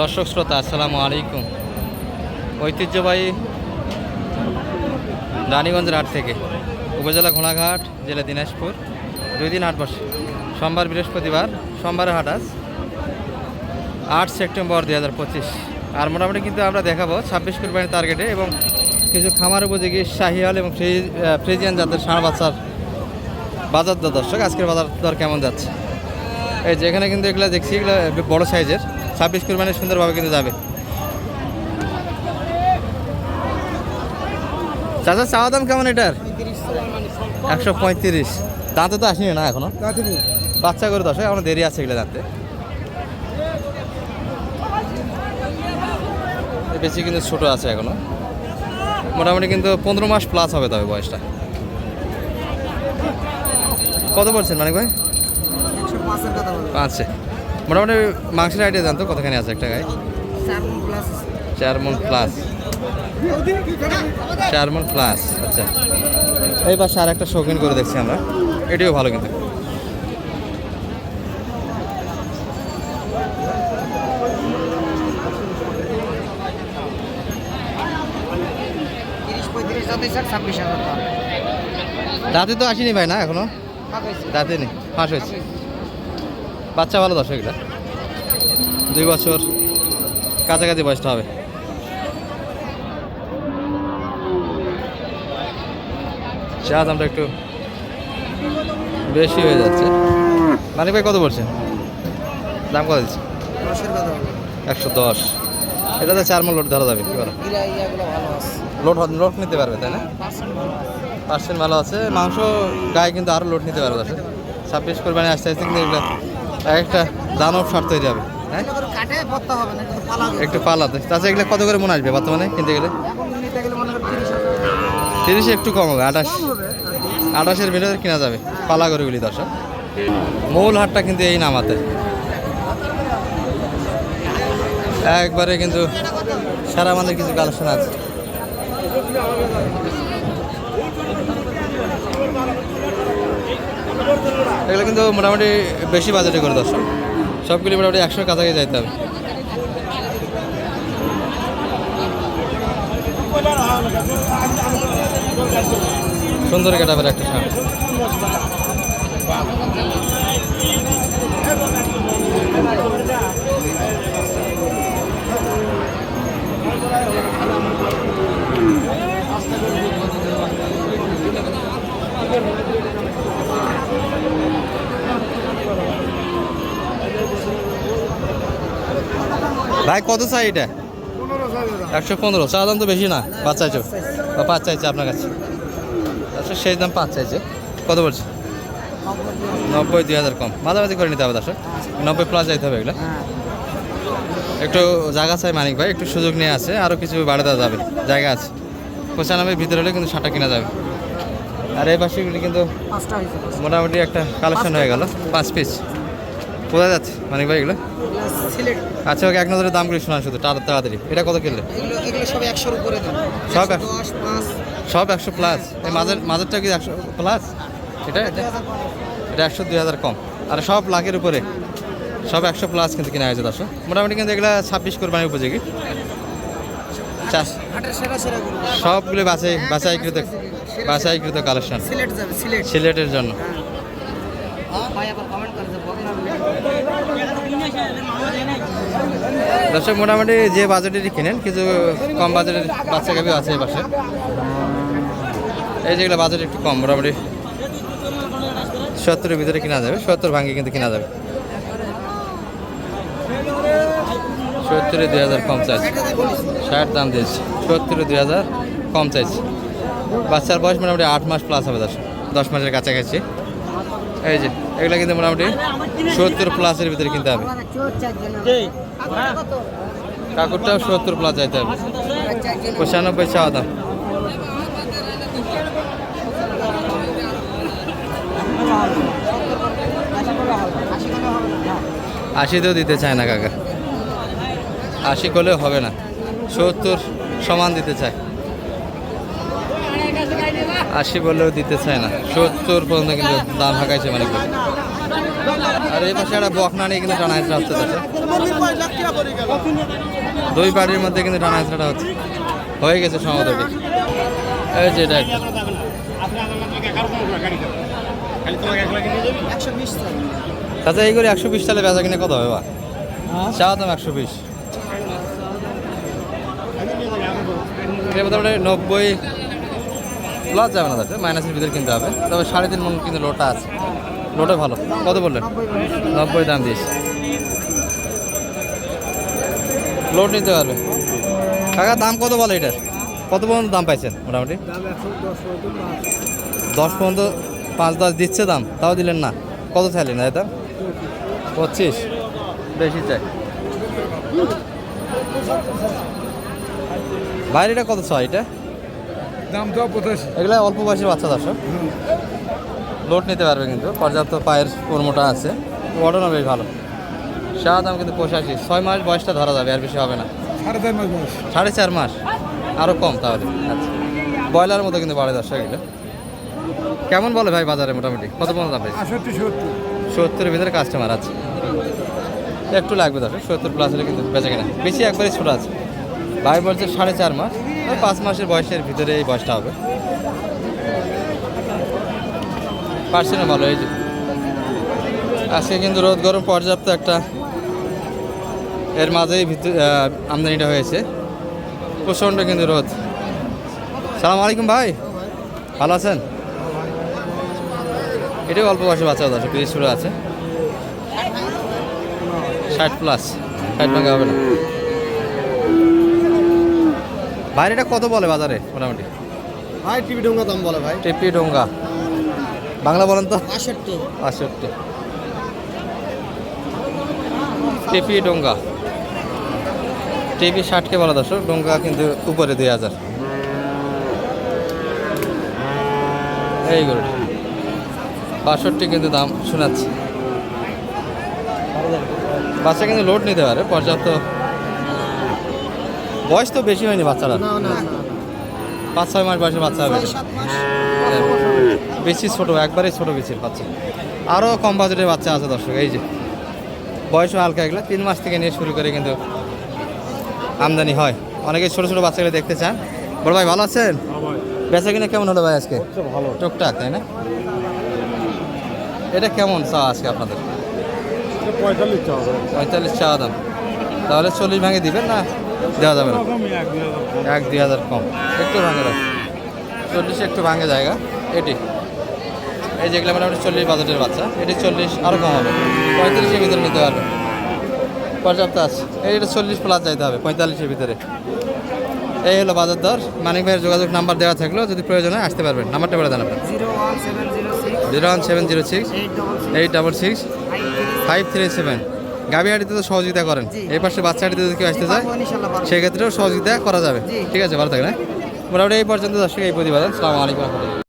দর্শক শ্রোতা, আসসালামু আলাইকুম। ঐতিহ্যবাহী রানীগঞ্জের হাট থেকে উপজেলা ঘোড়াঘাট, জেলা দিনাজপুর, দুই দিন হাট বসে। সোমবার বৃহস্পতিবার, সোমবারে হাট আজ, আট সেপ্টেম্বর দুই হাজার পঁচিশ। আর মোটামুটি কিন্তু আমরা দেখাবো ছাব্বিশ কোরবানির টার্গেটে এবং কিছু খামার উপযোগী শাহিয়াল এবং ফ্রি ফ্রিজিয়ান জাতের ষাঁড় বাচ্চার বাজার দর। দর্শক, আজকের বাজার দর কেমন যাচ্ছে? এই যেখানে কিন্তু এগুলো দেখছি, এগুলো বড় সাইজের। ছাব্বিশ কোরবানি সুন্দরভাবে কিন্তু যাবে। চাচা চাওয়া দাম কেমন এটার? একশো পঁয়ত্রিশ। দাঁতে তো আসেনি না এখনও? বাচ্চা করে দশ এখনও দেরি আছে এগুলো দাঁতে। বেশি কিন্তু ছোট আছে এখনও। মোটামুটি কিন্তু পনেরো মাস প্লাস হবে তবে বয়সটা। কত বলছেন মানিক ভাই? পাঁচে। মোটামুটি মাংসের আইডিয়া জানতো কতখানি আছে একটা গায়ে? চার মন প্লাস চার মন প্লাস আচ্ছা। এই পাশে আর একটা শৌখিন করে দেখছি আমরা। এটিও ভালো কিন্তু। স্যার দাঁতে তো আসেনি ভাই না এখনও? দাঁতে নেই ফাঁস হয়েছে। বাচ্চা ভালো দশ এটা। দুই বছর কাছাকাছি বয়সটা হবে। চা দামটা একটু বেশি হয়ে যাচ্ছে। মানিক ভাই কত বলছেন দাম কত দিচ্ছে? একশো দশ। এটাতে চার মাল লোড ধরা যাবে কি বলো? ইয়াগুলো লোড লোড নিতে পারবে তাই না? পার্সেন্ট ভালো আছে। মাংস গায়ে কিন্তু আরও লোড নিতে পারবে ছাব্বিশ কোরবানি আসতে আসতে কিন্তু এগুলো একটা দানব তৈরি হবে হ্যাঁ? ভরতে হবে দিতে একটু পালাতে। তাছাড়া এগুলো কত করে মনে আসবে বর্তমানে কিনতে গেলে? তিরিশ একটু কম হবে আঠাশ। আঠাশের ভিতরে কেনা যাবে পালা করে গুলি দর্শক। মূল হাটটা কিন্তু এই নামাতে। একবারে কিন্তু সারা আমাদের কিছু কালেকশন আছে। এগুলো কিন্তু মোটামুটি বেশি বাজেটে করে দর্শক। সবগুলি মোটামুটি একশো কাছাকাছি যাইতে হবে। সুন্দর কেটাবের একটা শার্ট ভাই কত চাই এটা? একশো পনেরো। চা দাম তো বেশি না? পাঁচ চাইছো? বা পাঁচ চাইছে আপনার কাছে। আচ্ছা সেই দাম পাঁচ চাইছে। কত বলছে নব্বই দুই হাজার কম। মাঝামাঝি করে নিতে হবে দর্শক। নব্বই প্লাস যাইতে হবে এগুলো। একটু জায়গা চাই মানিক ভাই একটু সুযোগ নিয়ে আছে। আরও কিছু বাড়ে দেওয়া যাবে। জায়গা আছে। পঁচানব্বই ভিতরে হলে কিন্তু শাটা কিনা যাবে। আর এই পাশেগুলি কিন্তু মোটামুটি একটা কালেকশন হয়ে গেল। পাঁচ পিস কোথায় যাচ্ছে মানিক ভাই এগুলো? সিলেট। আচ্ছা ওকে এক নজরে দামগুলি শোনা শুধু তাড়া- তাড়াতাড়ি। এটা কত কিনলে? এগুলো এগুলো সব একশোর উপরে দাম সব একশো দশ পাঁচ সব একশো প্লাস এই মাঝের মাঝেরটা কি একশো প্লাস এটা এটা একশো দুই হাজার কম। আর সব লাখের উপরে। সব একশো প্লাস কিন্তু কেনা হয়েছে দর্শক। মোটামুটি কিন্তু এগুলো ছাব্বিশ কোরবানি উপযোগী। চাষ সবগুলো বাছাই বাছাইকৃত বাছাইকৃত কালেকশন সিলেটের জন্য ভাই আবার কমেন্ট করেছে বকনা দর্শক, মোটামুটি যে বাজেটেরই কিনেন, কিছু কম বাজেটের বাচ্চা গাভি আছে পাশে। এই যেগুলো বাজেট একটু কম, মোটামুটি সত্তরের ভিতরে কিনা যাবে, সত্তর ভাঙ্গে কিন্তু কেনা যাবে। সত্তরে দুই হাজার কম ষাট দাম দিয়েছে। সত্তরে দুই হাজার কম চাইছে। বাচ্চার বয়স মোটামুটি আট মাস প্লাস হবে দশ দশ মাসের কাছাকাছি। এই যে, এগুলো কিন্তু মোটামুটি সত্তর প্লাসের ভিতরে কিনতে হবে। কাকুরটাও সত্তর প্লাস যাইতে হবে। পঁচানব্বই চাওয়া দাম। আশিতেও দিতে চায় না কাকা। আশি করলেও হবে না। সত্তর সমান দিতে চায়। আশি বললেও দিতে চায় না। সত্তর পর্যন্ত কিন্তু দাম হাঁকাইছে মানে আর এই পাশে একটা বকনা নিয়ে কিন্তু টানা হেঁচড়া হচ্ছে। তাতে দুই পার্টির মধ্যে কিন্তু টানা হেঁচড়াটা হচ্ছে। হয়ে গেছে সমাধানটি এই যে এটা একটা আচ্ছা এই করে একশো বিশ সালে বেচা কিনে কত হবে বা? চা দাম একশো বিশ। নব্বই প্লাস যাবে না তাতে মাইনাসের ভিতরে কিনতে হবে। তবে সাড়ে তিন মন কিন্তু লোটা আছে। লোটা ভালো। কত বললেন? নব্বই দাম দিয়েছি। লোড নিতে পারবে কাকা, দাম কত বলে এটার? কত পর্যন্ত দাম পাইছেন মোটামুটি? দশ পর্যন্ত পাঁচ দশ দিচ্ছে দাম, তাও দিলেন না। কত চাইলেন দাদা পঁচিশ। বেশি চাই। বাইরেটা কত ছয় এটা? দাম তো পঁচাশি। এগুলো অল্প বয়সের বাচ্চা দর্শক। লোড নিতে পারবে কিন্তু পর্যাপ্ত পায়ের কর্মটা আছে। ওয়াটনও বেশ ভালো। সাদা দাম কিন্তু পঁচাশি। ছয় মাস বয়সটা ধরা যাবে আর বেশি হবে না। সাড়ে চার মাস বয়স। সাড়ে চার মাস? আরও কম তাহলে। আচ্ছা। ব্রয়লার মতো কিন্তু বাড়ে দর্শক এগুলো। কেমন বলে ভাই বাজারে মোটামুটি? কত পর্যন্ত দাম পাইছে সত্তর। সত্তরের ভিতরে কাস্টমার আছে। একটু লাগবে দর্শক সত্তর প্লাস হলে কিন্তু বেঁচে কেনা। বেশি একবারই ছোটো আছে। ভাই বলছে সাড়ে চার মাস। পাঁচ মাসের বয়সের ভিতরে এই বয়সটা হবে। পারছি না ভালো, এই যে। আজকে কিন্তু রোদ, গরম, পর্যাপ্ত একটা এর মাঝেই আমদানিটা হয়েছে। প্রচণ্ড কিন্তু রোদ। সালাম আলাইকুম ভাই। ভালো আছেন? এটাও অল্প বয়সে বাচ্চা আছে বেশি আছে। ষাট প্লাস ষাট ভাঙা হবে না। বাইরেটা কত বলে বাজারে মোটামুটি? ভাই টিপি ডোঙ্গা দাম বলে ভাই। টেপি ডোঙ্গা। বাংলা বলেন তো? আষট্টি বাষট্টি। টেপি ডোঙ্গা। টেপি ষাটকে বলা দর্শক ডোঙ্গা কিন্তু উপরে দুই হাজার। এই গরুটা। বাষট্টি কিন্তু দাম শোনাচ্ছে। বাচ্চা কিন্তু লোড নিতে পারে পর্যাপ্ত বয়স তো বেশি হয়নি বাচ্চারা। না না পাঁচ ছয় মাস বয়সের বাচ্চা হবে ছয় বেশি ছোট একবারেই ছোট বেশির বাচ্চা। আরও কম বাজেটের বাচ্চা আছে দর্শক এই যে। বয়সও হালকা এগুলো তিন মাস থেকে নিয়ে শুরু করে কিন্তু আমদানি হয়। অনেকে ছোট ছোট বাচ্চাগুলো দেখতে চান। বড় ভাই ভালো আছেন? বেচা কিনা কেমন হলো ভাই আজকে? ভালো। টুকটাক তাই না? এটা কেমন চা আজকে আপনাদের? পঁয়তাল্লিশ চা পঁয়তাল্লিশ চা দাম। তাহলে চল্লিশ ভাঙে দিবেন না? দেওয়া যাবে না। এক দুই হাজার কম। একটু ভাঙে চল্লিশ একটু ভাঙে জায়গা। এটি। এই যেগুলো মোটামুটি চল্লিশ বাজেটের বাচ্চা। এটি চল্লিশ আরও কম হবে। পঁয়তাল্লিশের ভিতরে নিতে পারবে। পর্যাপ্ত আছে। এই এটা চল্লিশ প্লাস যাইতে হবে পঁয়তাল্লিশের ভিতরে। এই হলো বাজার দর। মানিক ভাইয়ের যোগাযোগ নাম্বার দেওয়া থাকলেও যদি প্রয়োজন হয় আসতে পারবেন। নাম্বারটা বলে দেন আপনার। Zero one seven zero six eight double six five three seven. গাবিহাটিতে তো সহযোগিতা করেন। এই পাশে বাচ্চাহাটিতে যদি কেউ আসতে চায় সেক্ষেত্রেও সহযোগিতা করা যাবে। ঠিক আছে ভালো থাকেন মোটামুটি এই পর্যন্ত দর্শক এই প্রতিবেদন। সালাম আলাইকুম রহমতুল্লাহ।